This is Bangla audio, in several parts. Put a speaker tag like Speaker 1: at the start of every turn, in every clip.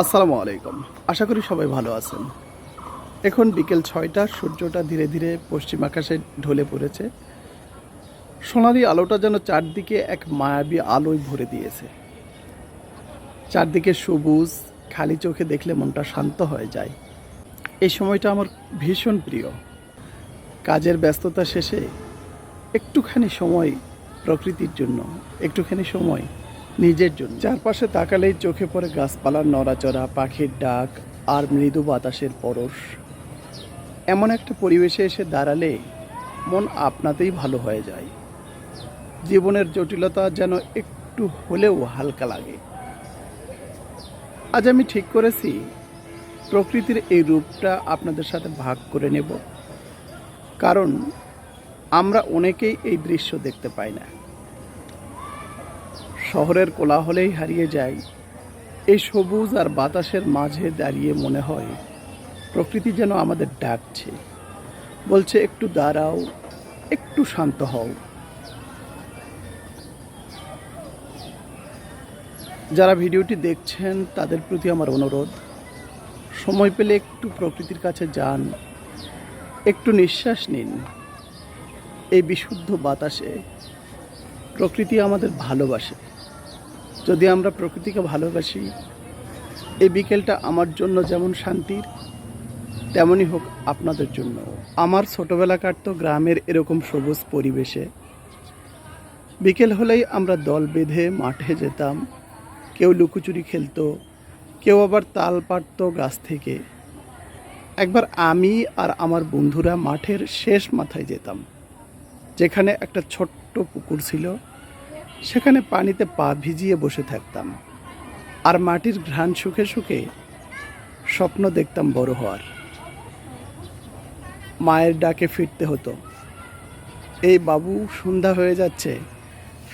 Speaker 1: আসসালামু আলাইকুম। আশা করি সবাই ভালো আছেন। এখন বিকেল ছয়টা, সূর্যটা ধীরে ধীরে পশ্চিম আকাশে ঢলে পড়েছে। সোনালি আলোটা যেন চারদিকে এক মায়াবী আলোয় ভরে দিয়েছে। চারদিকে সবুজ, খালি চোখে দেখলে মনটা শান্ত হয়ে যায়। এই সময়টা আমার ভীষণ প্রিয়। কাজের ব্যস্ততা শেষে একটুখানি সময় প্রকৃতির জন্য, একটুখানি সময় নিজের জন্য। চারপাশে তাকালেই চোখে পড়ে গাছপালার নড়াচড়া, পাখির ডাক আর মৃদু বাতাসের পরশ। এমন একটা পরিবেশে এসে দাঁড়ালে মন আপনাতেই ভালো হয়ে যায়। জীবনের জটিলতা যেন একটু হলেও হালকা লাগে। আজ আমি ঠিক করেছি, প্রকৃতির এই রূপটা আপনাদের সাথে ভাগ করে নেব। কারণ আমরা অনেকেই এই দৃশ্য দেখতে পাই না। শহরের কোলাহলেই হারিয়ে যায়। এই সবুজ আর বাতাসের মাঝে দাঁড়িয়ে মনে হয়, প্রকৃতি যেন আমাদের ডাকছে। বলছে, একটু দাঁড়াও, একটু শান্ত হও। যারা ভিডিওটি দেখছেন, তাদের প্রতি আমার অনুরোধ, সময় পেলে একটু প্রকৃতির কাছে যান, একটু নিঃশ্বাস নিন। এই বিশুদ্ধ বাতাসে প্রকৃতি আমাদের ভালোবাসে। যদি আমরা প্রকৃতিকে ভালোবাসি, এই বিকেলটা আমার জন্য যেমন শান্তির, তেমনই হোক আপনাদের জন্য। আমার ছোটোবেলা কাটতো গ্রামের এরকম সবুজ পরিবেশে। বিকেল হলেই আমরা দল বেঁধে মাঠে যেতাম। কেউ লুকোচুরি খেলতো, কেউ আবার তাল পাড়তো গাছ থেকে। একবার আমি আর আমার বন্ধুরা মাঠের শেষ মাথায় যেতাম, যেখানে একটা ছোট্ট পুকুর ছিল। সেখানে পানিতে পা ভিজিয়ে বসে থাকতাম। আর মাটির ঘ্রাণ সুখে সুখে স্বপ্ন দেখতাম বড় হওয়ার। মায়ের ডাকে ফিরতে হতো, এই বাবু, সন্ধ্যা হয়ে যাচ্ছে,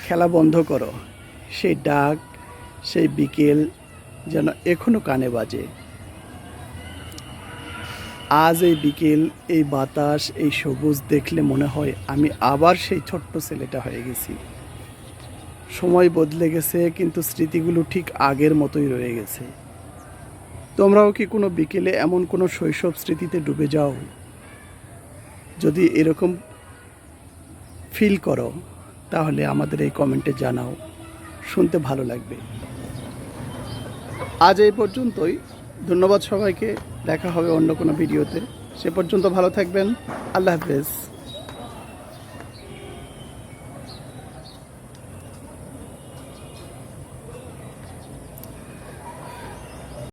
Speaker 1: খেলা বন্ধ করো। সেই ডাক, সেই বিকেল যেন এখনও কানে বাজে। আজ এই বিকেল, এই বাতাস, এই সবুজ দেখলে মনে হয় আমি আবার সেই ছোট্ট ছেলেটা হয়ে গেছি। সময় বদলে গেছে, কিন্তু স্মৃতিগুলো ঠিক আগের মতোই রয়ে গেছে। তোমরাও কি কোনো বিকেলে এমন কোনো শৈশব স্মৃতিতে ডুবে যাও? যদি এরকম ফিল করো, তাহলে আমাদের এই কমেন্টে জানাও। শুনতে ভালো লাগবে। আজ এই পর্যন্তই। ধন্যবাদ সবাইকে। দেখা হবে অন্য কোনো ভিডিওতে। সে পর্যন্ত ভালো থাকবেন। আল্লাহ হাফেজ।